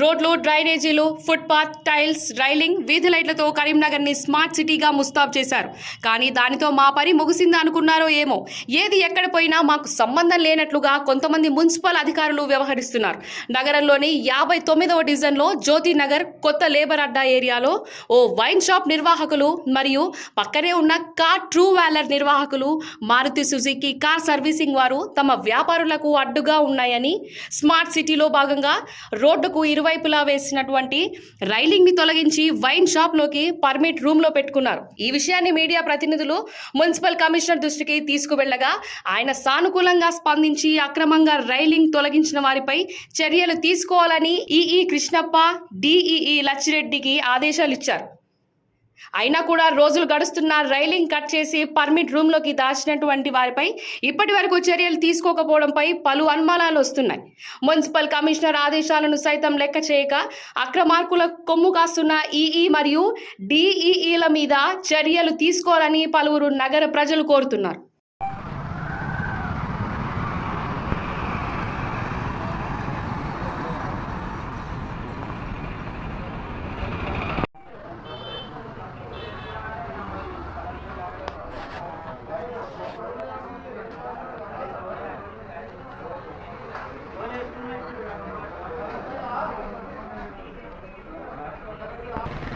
రోడ్లు డ్రైనేజీలు footpath tiles railing వీధి లైట్లతో కరీంనగర్ని స్మార్ట్ సిటీగా ముస్తాబ్ చేశారు. కానీ దానితో మా పని ముగిసింది అనుకున్నారో ఏమో. ఏది ఎక్కడ పోయినా మాకు సంబంధం లేనట్లుగా కొంతమంది మున్సిపల్ అధికారులు వ్యవహరిస్తున్నారు. నగరంలోని యాభై తొమ్మిదవ డివిజన్లో జ్యోతి నగర్ కొత్త లేబర్ అడ్డా ఏరియాలో ఓ వైన్ షాప్ నిర్వాహకులు మరియు పక్కనే ఉన్న కార్ ట్రూ వ్యాలర్ నిర్వాహకులు మారుతి సుజుకి కార్ సర్వీసింగ్ వారు తమ వ్యాపారులకు అడ్డుగా ఉన్నాయని స్మార్ట్ సిటీలో భాగంగా రోడ్డుకు ఇరువైపులా వేసినటువంటి రైలింగ్ని తొలగించి వైన్ షాప్లోకి పర్మిట్ రూమ్లో పెట్టుకున్నారు. ఈ విషయాన్ని మీడియా ప్రతినిధులు మున్సిపల్ కమిషనర్ దృష్టికి తీసుకువెళ్ళగా ఆయన సానుకూలంగా స్పందించి అక్రమంగా రైలింగ్ తొలగించిన వారిపై చర్యలు తీసుకోవాలని ఈఈ కృష్ణప్ప డిఈఈ లచ్చిరెడ్డికి ఆదేశాలు ఇచ్చారు. అయినా కూడా రోజులు గడుస్తున్న రైలింగ్ కట్ చేసి పర్మిట్ రూమ్లోకి దాచినటువంటి వారిపై ఇప్పటి వరకు చర్యలు తీసుకోకపోవడంపై పలు అనుమానాలు వస్తున్నాయి. మున్సిపల్ కమిషనర్ ఆదేశాలను సైతం లెక్క చేయక అక్రమార్కుల కొమ్ము కాస్తున్న ఈఈ మరియు డిఈఈల మీద చర్యలు తీసుకోవాలని పలువురు నగర ప్రజలు కోరుతున్నారు. Stop.